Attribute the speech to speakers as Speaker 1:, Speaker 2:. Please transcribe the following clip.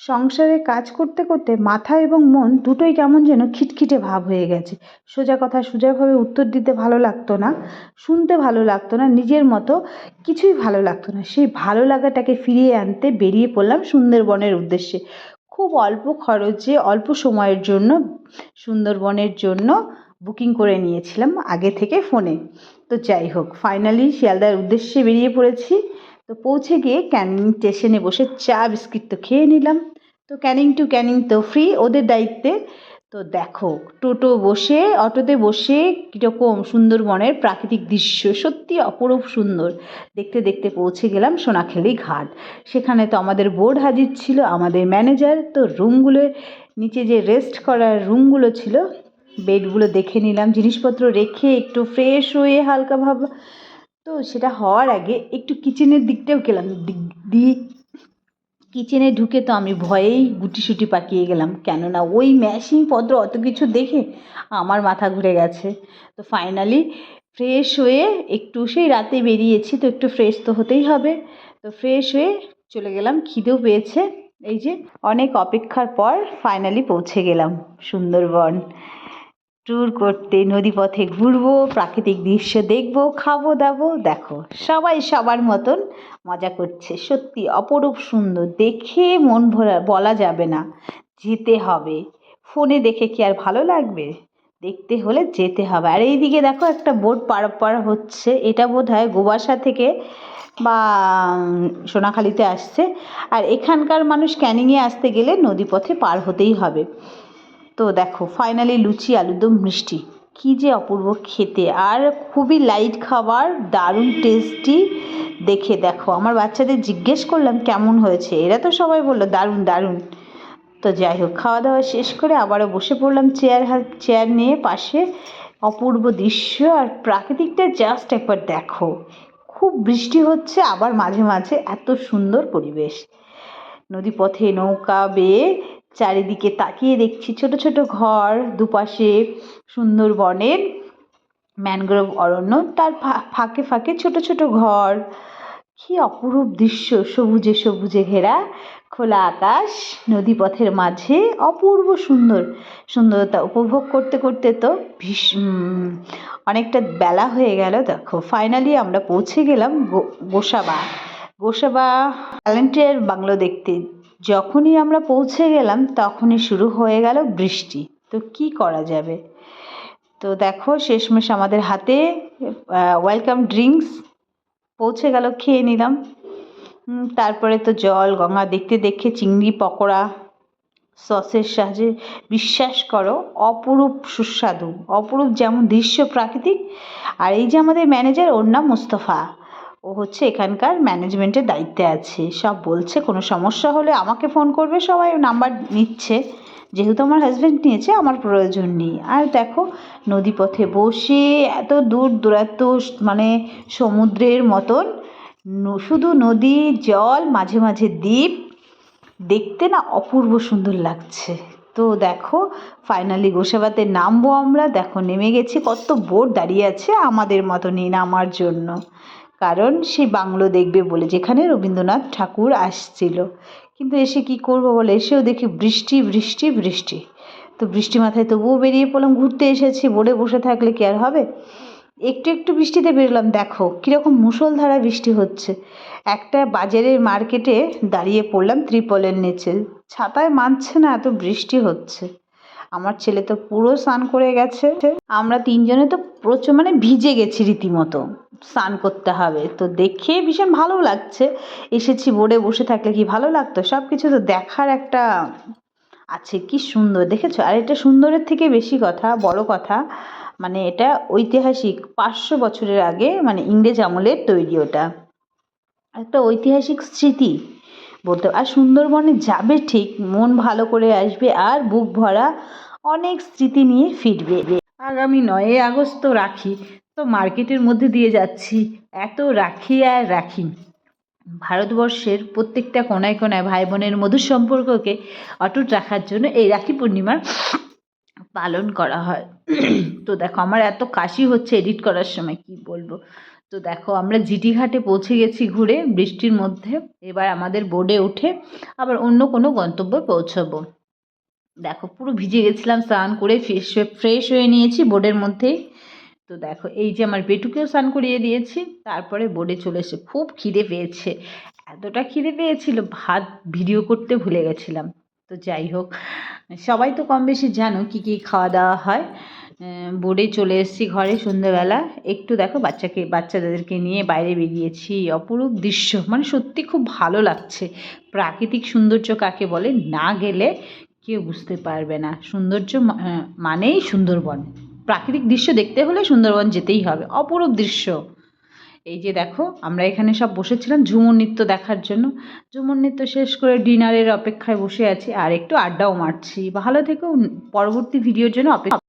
Speaker 1: সংসারে কাজ করতে করতে মাথা এবং মন দুটোই কেমন যেন খিটখিটে ভাব হয়ে গেছে। সোজা কথা সোজাভাবে উত্তর দিতে ভালো লাগতো না, শুনতে ভালো লাগতো না, নিজের মতো কিছুই ভালো লাগতো না। সেই ভালো লাগাটাকে ফিরিয়ে আনতে বেরিয়ে পড়লাম সুন্দরবনের উদ্দেশ্যে। খুব অল্প খরচে, অল্প সময়ের জন্য, সুন্দরবনের জন্য বুকিং করে নিয়েছিলাম আগে থেকে ফোনে। তো যাই হোক ফাইনালি শিয়ালদার উদ্দেশ্যে বেরিয়ে পড়েছি। তো পৌঁছে গিয়ে ক্যানিং স্টেশনে বসে চা, বিস্কিট তো খেয়ে নিলাম। তো ক্যানিং টু ক্যানিং তো ফ্রি ওদের দায়িত্বে। তো দেখো, টোটো বসে, অটোতে বসে কীরকম সুন্দরবনের প্রাকৃতিক দৃশ্য, সত্যি অপরূপ সুন্দর। দেখতে দেখতে পৌঁছে গেলাম সোনাখালি ঘাট। সেখানে তো আমাদের বোর্ড হাজির ছিল, আমাদের ম্যানেজার। তো রুমগুলোর নিচে যে রেস্ট করার রুমগুলো ছিল, বেডগুলো দেখে নিলাম। জিনিসপত্র রেখে একটু ফ্রেশ হয়ে হালকা ভাব তো সেটা হওয়ার আগে একটু কিচেনের দিকটাও গেলাম। দি কিচেনে ঢুকে তো আমি ভয়েই গুটিসুটি পাকিয়ে গেলাম। কেননা ওই মেশিন পত্র অত কিছু দেখে আমার মাথা ঘুরে গেছে। তো ফাইনালি ফ্রেশ হয়ে একটু সেই রাতে বেরিয়েছি, তো একটু ফ্রেশ তো হতেই হবে। তো ফ্রেশ হয়ে চলে গেলাম, খিদেও পেয়েছে। এই যে অনেক অপেক্ষার পর ফাইনালি পৌঁছে গেলাম সুন্দরবন। ট্যুর করতে নদীপথে ঘুরবো, প্রাকৃতিক দৃশ্য দেখব, খাব, দাবো, দেখো। সবাই সবার মতন মজা করছে। সত্যি অপরূপ সুন্দর। দেখে মন ভরা, বলা যাবে না। যেতে হবে। ফোনে দেখে কি আর ভালো লাগবে? দেখতে হলে যেতে হবে। আর এইদিকে দেখো একটা বোট পার পার হচ্ছে। এটা বোধ হয় গোবাসা থেকে বা সোনাখালিতে আসছে। আর এখানকার মানুষ ক্যানিংয়ে আসতে গেলে নদীপথে পার হতেই হবে। তো দেখো ফাইনালি লুচি আলুরদম মিষ্টি। কী যে অপূর্ব খেতে, আর খুবই লাইট খাবার, দারুণ টেস্টি দেখে দেখো, আমার বাচ্চাদের জিজ্ঞেস করলাম কেমন হয়েছে, এরা তো সবাই বলল দারুণ দারুণ। তো যাই হোক, খাওয়া দাওয়া শেষ করে আবারও বসে পড়লাম চেয়ার চেয়ার নিয়ে পাশে। অপূর্ব দৃশ্য, আর প্রাকৃতিকটা জাস্ট একবার দেখো। খুব বৃষ্টি হচ্ছে, আবার মাঝে মাঝে এত সুন্দর পরিবেশ। নদীপথে নৌকা বেয়ে চারিদিকে তাকিয়ে দেখছি ছোট ছোট ঘর, দুপাশে সুন্দরবনের ম্যানগ্রোভ অরণ্য, তার ফাঁকে ফাঁকে ছোট ছোট ঘর। কী অপরূপ দৃশ্য, সবুজে সবুজে ঘেরা, খোলা আকাশ, নদীপথের মাঝে, অপূর্ব সুন্দর। সুন্দরতা উপভোগ করতে করতে তো ভীষ অনেকটা বেলা হয়ে গেল, দেখো। ফাইনালি আমরা পৌঁছে গেলাম গোসাবা। গোসাবা ট্যালেন্টের বাংলো দেখতে। যখনই আমরা পৌঁছে গেলাম, তখনই শুরু হয়ে গেল বৃষ্টি। তো কি করা যাবে? তো দেখো, শেষমেশ আমাদের হাতে ওয়েলকাম ড্রিঙ্কস পৌঁছে গেল, খেয়ে নিলাম। তারপরে তো জল, গঙ্গা, দেখতে দেখে চিংড়ি, পকোড়া, সসের সাহায্যে বিশ্বাস করো, অপরূপ সুস্বাদু, অপরূপ যেমন দৃশ্য প্রাকৃতিক, আর এই যে আমাদের ম্যানেজার ওর নাম মুস্তফা। ও হচ্ছে এখানকার ম্যানেজমেন্টের দায়িত্বে আছে। সব বলছে, কোনো সমস্যা হলে আমাকে ফোন করবে, সবাই নাম্বার নিচ্ছে। যেহেতু আমার হাজব্যান্ড নিয়েছে, আমার প্রয়োজন নেই। আর দেখো, নদীপথে বসে এত দূর দূরান্ত মানে সমুদ্রের মতন শুধু নদী, জল, মাঝে মাঝে দ্বীপ, দেখতে না অপূর্ব সুন্দর লাগছে। তো দেখো ফাইনালি গোসাবাতে নামবো আমরা। দেখো, নেমে গেছি, কত বোট দাঁড়িয়ে আছে আমাদের মতনই নামার জন্য। কারণ সে বাংলো দেখবে বলে যেখানে রবীন্দ্রনাথ ঠাকুর আসছিল। কিন্তু এসে কি করব বলে? এসেও দেখি বৃষ্টি বৃষ্টি বৃষ্টি। তো বৃষ্টি মাথায় তবুও বেরিয়ে পড়লাম, ঘুরতে এসেছি, বোর্ডে বসে থাকলে কি আর হবে? একটু একটু বৃষ্টিতে বেরোলাম, দেখো কীরকম মুষলধারা বৃষ্টি হচ্ছে। একটা বাজারের মার্কেটে দাঁড়িয়ে পড়লাম ত্রিপলের নিচে। ছাতায় মানছে না এত বৃষ্টি হচ্ছে। আমার ছেলে তো পুরো স্নান করে গেছে। আমরা তিনজনে তো প্রচুর মানে ভিজে গেছি রীতিমতো স্নান করতে হবে। তো দেখে ভীষণ ভালো লাগছে। এসেছি বোর্ডে বসে থাকলে কি ভালো লাগতো? সব কিছু তো দেখার একটা আছে, কি সুন্দর। দেখেছ? আর এটা সুন্দরের থেকে বেশি কথা, বড় কথা। মানে এটা ঐতিহাসিক, পাঁচশো বছরের আগে মানে ইংরেজ আমলের তৈরি ওটা। একটা ঐতিহাসিক স্মৃতি। বলতে, আর সুন্দরবনে যাবে ঠিক, মন ভালো করে আসবে আর বুক ভরা অনেক স্মৃতি নিয়ে ফিরবে। আগামী নয়ই আগস্ট তো রাখি, তো মার্কেটের মধ্যে দিয়ে যাচ্ছি, এত রাখি আর রাখি। ভারতবর্ষের প্রত্যেকটা কোনায় কোনায় ভাই বোনের মধুর সম্পর্ককে অটুট রাখার জন্য এই রাখি পূর্ণিমার পালন করা হয়। তো দেখো, আমার এত কাশি হচ্ছে এডিট করার সময়, কি বলব? তো দেখো, আমরা জিটি ঘাটে পৌঁছে গেছি ঘুরে, বৃষ্টির মধ্যে। এবার আমাদের বোর্ডে উঠে আবার অন্য কোনো গন্তব্যে পৌঁছাবো। দেখো, পুরো ভিজে গেছিলাম, স্নান করে ফ্রেশ হয়ে ফ্রেশ হয়ে নিয়েছি বোর্ডের মধ্যেই। তো দেখো, এই যে আমার পেটুকেও স্নান করিয়ে দিয়েছি, তারপরে বোর্ডে চলে এসে খুব খিদে পেয়েছে। এতটা খিদে পেয়েছিল, ভাত ভিডিও করতে ভুলে গেছিলাম। তো যাই হোক, সবাই তো কম বেশি জানো কী কী খাওয়া দাওয়া হয়। বোর্ডে চলে এসেছি ঘরে সন্ধ্যেবেলা। একটু দেখো বাচ্চাকে, বাচ্চাদেরকে নিয়ে বাইরে বেরিয়েছি। অপরূপ দৃশ্য। মানে সত্যি খুব ভালো লাগছে। প্রাকৃতিক সৌন্দর্য কাকে বলে? না গেলে কেউ বুঝতে পারবে না। সৌন্দর্য মানেই সুন্দরবন। প্রাকৃতিক দৃশ্য দেখতে হলে সুন্দরবন যেতেই হবে। অপরূপ দৃশ্য। এই যে দেখো, আমরা এখানে সব বসেছিলাম ঝুমুর নৃত্য দেখার জন্য। ঝুমুর নৃত্য শেষ করে ডিনারের অপেক্ষায় বসে আছি। আর একটু আড্ডাও মারছি। ভালো থেকো। পরবর্তী ভিডিওর জন্য অপেক্ষা